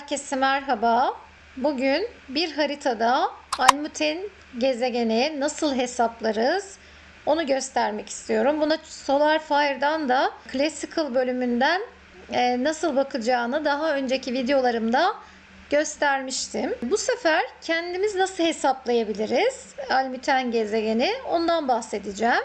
Herkese merhaba. Bugün bir haritada Almuten gezegeni nasıl hesaplarız onu göstermek istiyorum. Buna SolarFire'dan da Classical bölümünden e, nasıl bakacağını daha önceki videolarımda göstermiştim. Bu sefer kendimiz nasıl hesaplayabiliriz Almuten gezegeni ondan bahsedeceğim.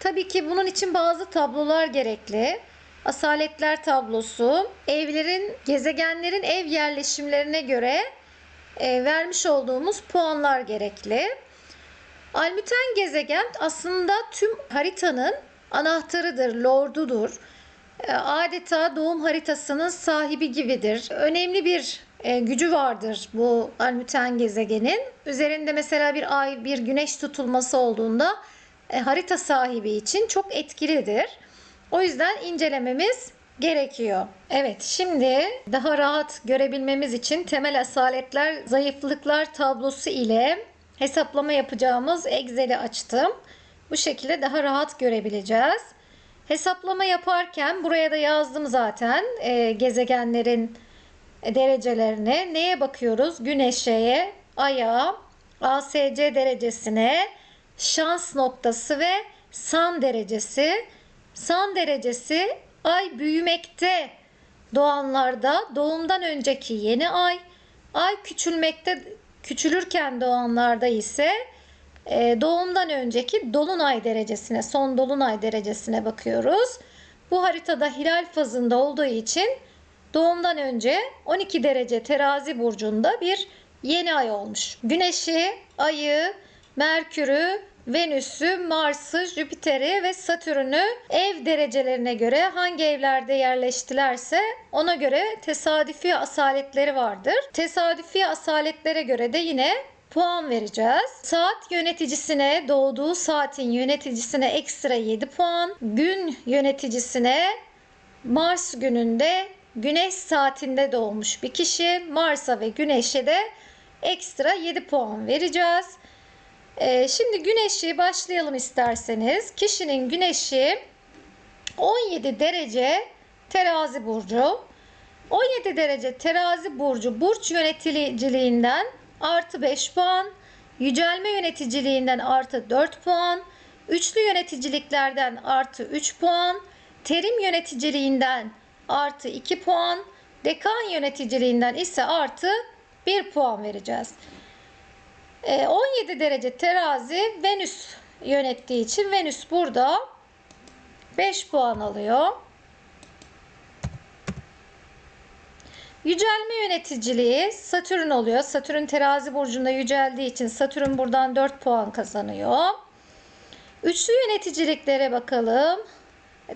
Tabii ki bunun için bazı tablolar gerekli. Asaletler tablosu, evlerin, gezegenlerin ev yerleşimlerine göre e, vermiş olduğumuz puanlar gerekli. Almuten gezegen aslında tüm haritanın anahtarıdır, lordudur. E, adeta doğum haritasının sahibi gibidir. Önemli bir e, gücü vardır bu Almuten gezegenin. Üzerinde mesela bir ay, bir güneş tutulması olduğunda e, harita sahibi için çok etkilidir. O yüzden incelememiz gerekiyor. Evet şimdi daha rahat görebilmemiz için temel asaletler, zayıflıklar tablosu ile hesaplama yapacağımız Excel'i açtım. Bu şekilde daha rahat görebileceğiz. Hesaplama yaparken buraya da yazdım zaten e, gezegenlerin derecelerini. Neye bakıyoruz? Güneşe, Ay'a, ASC derecesine, şans noktası ve san derecesi. San derecesi ay büyümekte doğanlarda doğumdan önceki yeni ay, ay küçülmekte küçülürken doğanlarda ise e, doğumdan önceki dolunay derecesine, son dolunay derecesine bakıyoruz. Bu haritada hilal fazında olduğu için doğumdan önce 12 derece terazi burcunda bir yeni ay olmuş. Güneşi, ayı, Merkür'ü, Venüs'ü, Mars'ı, Jüpiter'i ve Satürn'ü ev derecelerine göre hangi evlerde yerleştilerse ona göre tesadüfi asaletleri vardır. Tesadüfi asaletlere göre de yine puan vereceğiz. Saat yöneticisine doğduğu saatin yöneticisine ekstra 7 puan. Gün yöneticisine Mars gününde Güneş saatinde doğmuş bir kişi Mars'a ve Güneş'e de ekstra 7 puan vereceğiz. Ee, şimdi güneşi başlayalım isterseniz. Kişinin güneşi 17 derece terazi burcu. 17 derece terazi burcu burç yöneticiliğinden artı 5 puan. Yücelme yöneticiliğinden artı 4 puan. Üçlü yöneticiliklerden artı 3 puan. Terim yöneticiliğinden artı 2 puan. Dekan yöneticiliğinden ise artı 1 puan vereceğiz. 17 ee, derece terazi Venüs yönettiği için Venüs burada 5 puan alıyor. Yücelme yöneticiliği Satürn oluyor. Satürn terazi burcunda yüceldiği için Satürn buradan 4 puan kazanıyor. Üçlü yöneticiliklere bakalım.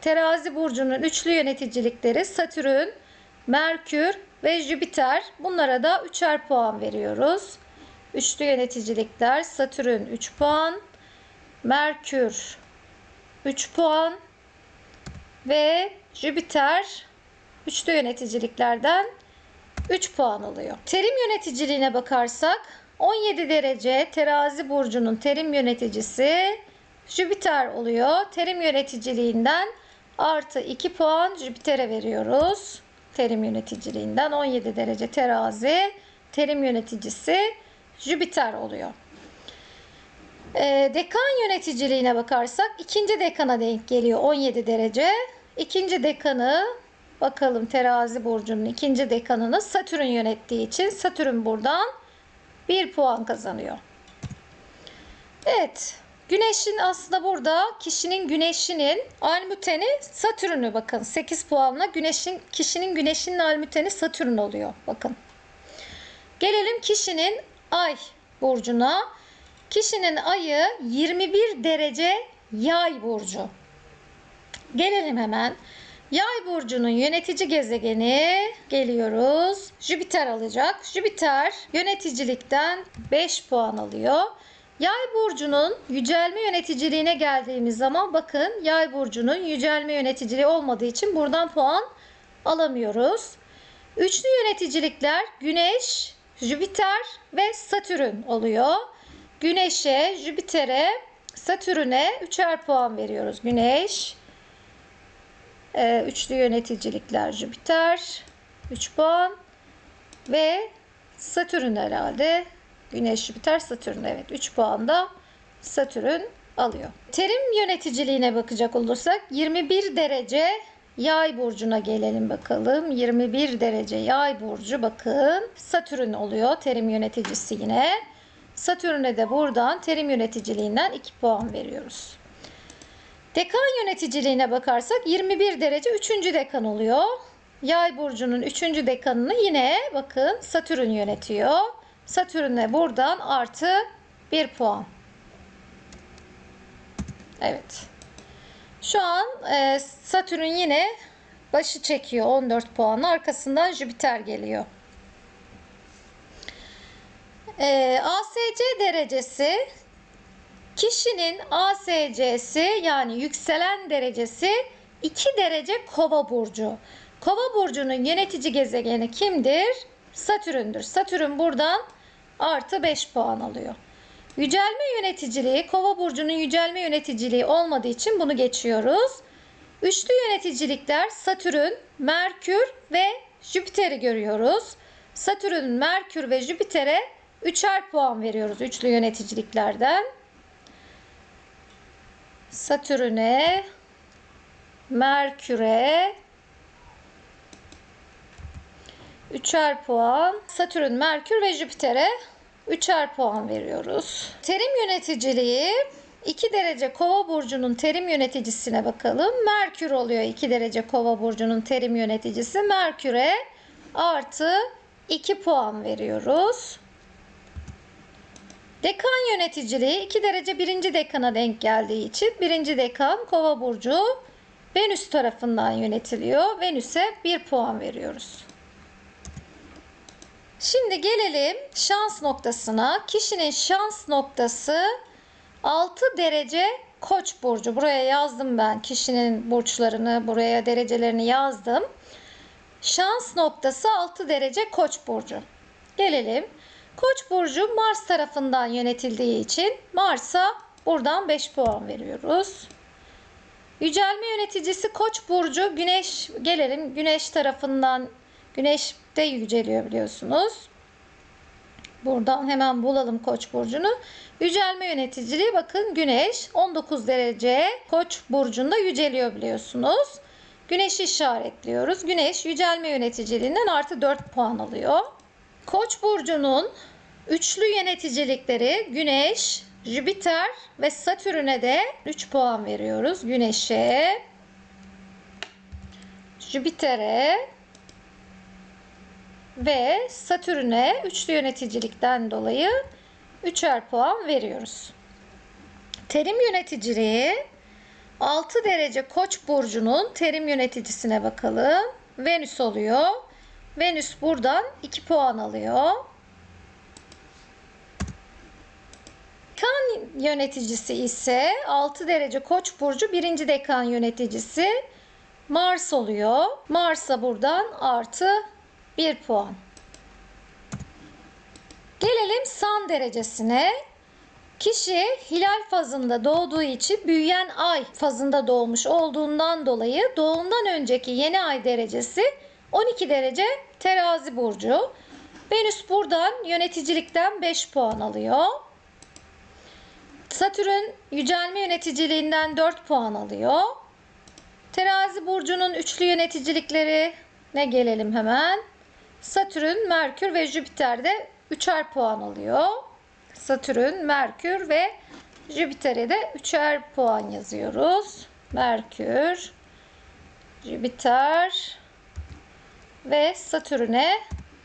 Terazi burcunun üçlü yöneticilikleri Satürn, Merkür ve Jüpiter. Bunlara da üçer puan veriyoruz. Üçlü yöneticilikler Satürn 3 puan, Merkür 3 puan ve Jüpiter üçlü yöneticiliklerden 3 puan alıyor. Terim yöneticiliğine bakarsak 17 derece terazi burcunun terim yöneticisi Jüpiter oluyor. Terim yöneticiliğinden artı 2 puan Jüpiter'e veriyoruz. Terim yöneticiliğinden 17 derece terazi terim yöneticisi Jüpiter oluyor. E, dekan yöneticiliğine bakarsak ikinci dekana denk geliyor 17 derece. İkinci dekanı bakalım terazi burcunun ikinci dekanını Satürn yönettiği için Satürn buradan 1 puan kazanıyor. Evet. Güneşin aslında burada kişinin güneşinin almuteni Satürn'ü bakın 8 puanla güneşin kişinin güneşinin almuteni Satürn oluyor. Bakın. Gelelim kişinin ay burcuna. Kişinin ayı 21 derece yay burcu. Gelelim hemen. Yay burcunun yönetici gezegeni geliyoruz. Jüpiter alacak. Jüpiter yöneticilikten 5 puan alıyor. Yay burcunun yücelme yöneticiliğine geldiğimiz zaman bakın yay burcunun yücelme yöneticiliği olmadığı için buradan puan alamıyoruz. Üçlü yöneticilikler Güneş, Jüpiter ve Satürn oluyor. Güneş'e, Jüpiter'e, Satürn'e üçer puan veriyoruz. Güneş, e, üçlü yöneticilikler Jüpiter 3 puan. ve Satürn herhalde. Güneş, Jüpiter, Satürn evet 3 puan da Satürn alıyor. Terim yöneticiliğine bakacak olursak 21 derece Yay burcuna gelelim bakalım. 21 derece Yay burcu bakın Satürn oluyor terim yöneticisi yine. Satürn'e de buradan terim yöneticiliğinden 2 puan veriyoruz. Dekan yöneticiliğine bakarsak 21 derece 3. dekan oluyor. Yay burcunun 3. dekanını yine bakın Satürn yönetiyor. Satürn'e buradan artı 1 puan. Evet. Şu an e, Satürn yine başı çekiyor 14 puanla. Arkasından Jüpiter geliyor. E, ASC derecesi kişinin ASC'si yani yükselen derecesi 2 derece Kova burcu. Kova burcunun yönetici gezegeni kimdir? Satürn'dür. Satürn buradan artı 5 puan alıyor. Yücelme yöneticiliği, Kova burcunun yücelme yöneticiliği olmadığı için bunu geçiyoruz. Üçlü yöneticilikler Satürn, Merkür ve Jüpiter'i görüyoruz. Satürn, Merkür ve Jüpiter'e üçer puan veriyoruz üçlü yöneticiliklerden. Satürn'e, Merkür'e üçer puan. Satürn, Merkür ve Jüpiter'e üçer puan veriyoruz. Terim yöneticiliği 2 derece Kova burcunun terim yöneticisine bakalım. Merkür oluyor 2 derece Kova burcunun terim yöneticisi. Merkür'e artı 2 puan veriyoruz. Dekan yöneticiliği 2 derece 1. dekana denk geldiği için 1. dekan Kova burcu Venüs tarafından yönetiliyor. Venüs'e 1 puan veriyoruz. Şimdi gelelim şans noktasına. Kişinin şans noktası 6 derece Koç burcu. Buraya yazdım ben kişinin burçlarını, buraya derecelerini yazdım. Şans noktası 6 derece Koç burcu. Gelelim. Koç burcu Mars tarafından yönetildiği için Mars'a buradan 5 puan veriyoruz. Yücelme yöneticisi Koç burcu Güneş gelelim. Güneş tarafından Güneş de yüceliyor biliyorsunuz. Buradan hemen bulalım Koç burcunu. Yücelme yöneticiliği bakın Güneş 19 derece Koç burcunda yüceliyor biliyorsunuz. Güneşi işaretliyoruz. Güneş yücelme yöneticiliğinden artı 4 puan alıyor. Koç burcunun üçlü yöneticilikleri Güneş, Jüpiter ve Satürn'e de 3 puan veriyoruz. Güneş'e, Jüpiter'e ve Satürn'e üçlü yöneticilikten dolayı üçer puan veriyoruz. Terim yöneticiliği 6 derece Koç burcunun terim yöneticisine bakalım. Venüs oluyor. Venüs buradan 2 puan alıyor. Dekan yöneticisi ise 6 derece Koç burcu 1. dekan yöneticisi Mars oluyor. Mars'a buradan artı 1 puan. Gelelim san derecesine. Kişi hilal fazında doğduğu için büyüyen ay fazında doğmuş olduğundan dolayı doğumdan önceki yeni ay derecesi 12 derece terazi burcu. Venüs buradan yöneticilikten 5 puan alıyor. Satürn yücelme yöneticiliğinden 4 puan alıyor. Terazi burcunun üçlü yöneticilikleri ne gelelim hemen. Satürn, Merkür ve Jüpiter'de üçer puan alıyor. Satürn, Merkür ve Jüpiter'e de üçer puan yazıyoruz. Merkür, Jüpiter ve Satürn'e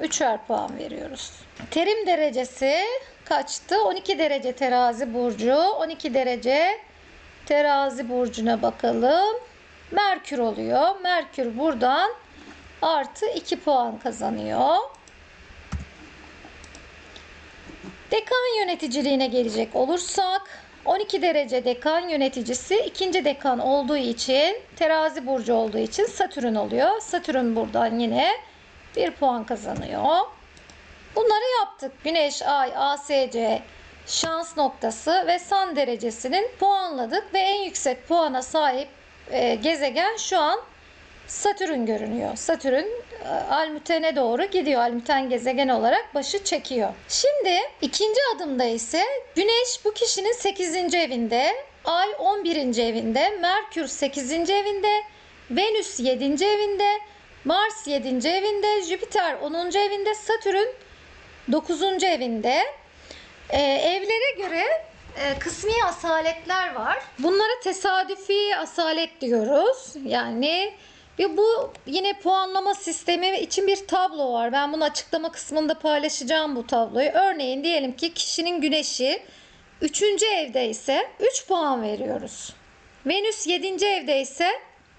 üçer puan veriyoruz. Terim derecesi kaçtı? 12 derece terazi burcu. 12 derece terazi burcuna bakalım. Merkür oluyor. Merkür buradan artı 2 puan kazanıyor. Dekan yöneticiliğine gelecek olursak 12 derece dekan yöneticisi ikinci dekan olduğu için terazi burcu olduğu için Satürn oluyor. Satürn buradan yine 1 puan kazanıyor. Bunları yaptık. Güneş, Ay, ASC, şans noktası ve san derecesinin puanladık ve en yüksek puana sahip e, gezegen şu an Satürn görünüyor. Satürn e, Almüten'e doğru gidiyor. Almüten gezegen olarak başı çekiyor. Şimdi ikinci adımda ise Güneş bu kişinin 8. evinde, Ay 11. evinde, Merkür 8. evinde, Venüs 7. evinde, Mars 7. evinde, Jüpiter 10. evinde, Satürn 9. evinde. Ee, evlere göre e, kısmi asaletler var. Bunlara tesadüfi asalet diyoruz. Yani ve bu yine puanlama sistemi için bir tablo var. Ben bunu açıklama kısmında paylaşacağım bu tabloyu. Örneğin diyelim ki kişinin güneşi 3. evde ise 3 puan veriyoruz. Venüs 7. evde ise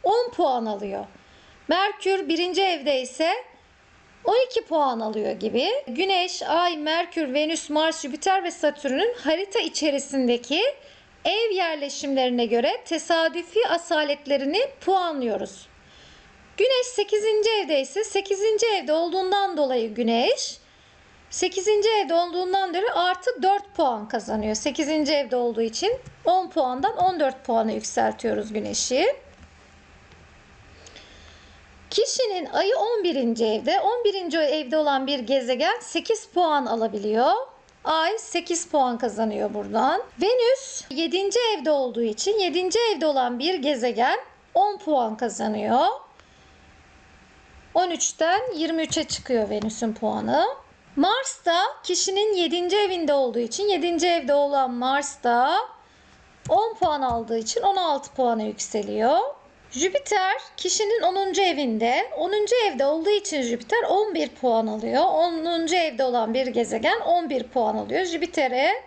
10 puan alıyor. Merkür 1. evde ise 12 puan alıyor gibi. Güneş, Ay, Merkür, Venüs, Mars, Jüpiter ve Satürn'ün harita içerisindeki ev yerleşimlerine göre tesadüfi asaletlerini puanlıyoruz. Güneş 8. evde ise 8. evde olduğundan dolayı Güneş 8. evde olduğundan dolayı artı 4 puan kazanıyor. 8. evde olduğu için 10 puandan 14 puana yükseltiyoruz Güneş'i. Kişinin ayı 11. evde. 11. evde olan bir gezegen 8 puan alabiliyor. Ay 8 puan kazanıyor buradan. Venüs 7. evde olduğu için 7. evde olan bir gezegen 10 puan kazanıyor. 13'ten 23'e çıkıyor Venüs'ün puanı. Mars da kişinin 7. evinde olduğu için 7. evde olan Mars da 10 puan aldığı için 16 puana yükseliyor. Jüpiter kişinin 10. evinde. 10. evde olduğu için Jüpiter 11 puan alıyor. 10. evde olan bir gezegen 11 puan alıyor. Jüpiter'e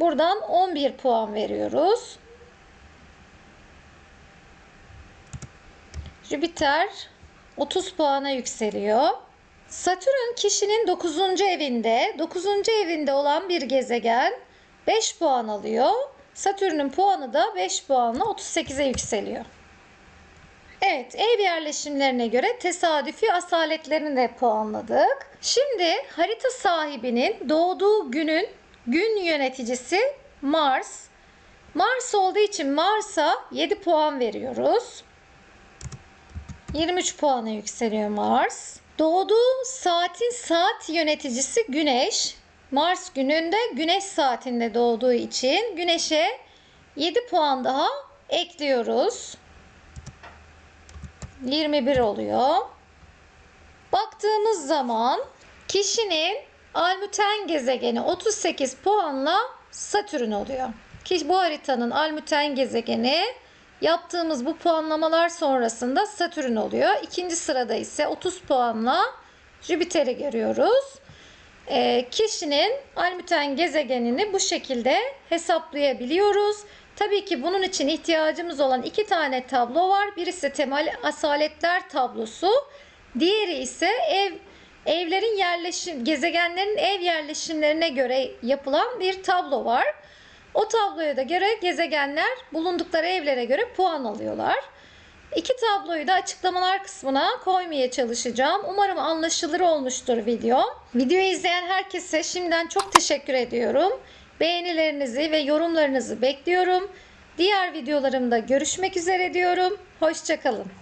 buradan 11 puan veriyoruz. Jüpiter 30 puana yükseliyor. Satürn kişinin 9. evinde. 9. evinde olan bir gezegen 5 puan alıyor. Satürn'ün puanı da 5 puanla 38'e yükseliyor. Evet, ev yerleşimlerine göre tesadüfi asaletlerini de puanladık. Şimdi harita sahibinin doğduğu günün gün yöneticisi Mars. Mars olduğu için Mars'a 7 puan veriyoruz. 23 puana yükseliyor Mars. Doğduğu saatin saat yöneticisi Güneş. Mars gününde Güneş saatinde doğduğu için Güneş'e 7 puan daha ekliyoruz. 21 oluyor. Baktığımız zaman kişinin Almüten gezegeni 38 puanla Satürn oluyor. Ki bu haritanın Almüten gezegeni yaptığımız bu puanlamalar sonrasında Satürn oluyor. İkinci sırada ise 30 puanla Jüpiter'i görüyoruz. E, kişinin Almüten gezegenini bu şekilde hesaplayabiliyoruz. Tabii ki bunun için ihtiyacımız olan iki tane tablo var. Birisi temel asaletler tablosu. Diğeri ise ev evlerin yerleşim gezegenlerin ev yerleşimlerine göre yapılan bir tablo var. O tabloya da göre gezegenler bulundukları evlere göre puan alıyorlar. İki tabloyu da açıklamalar kısmına koymaya çalışacağım. Umarım anlaşılır olmuştur video. Videoyu izleyen herkese şimdiden çok teşekkür ediyorum. Beğenilerinizi ve yorumlarınızı bekliyorum. Diğer videolarımda görüşmek üzere diyorum. Hoşçakalın.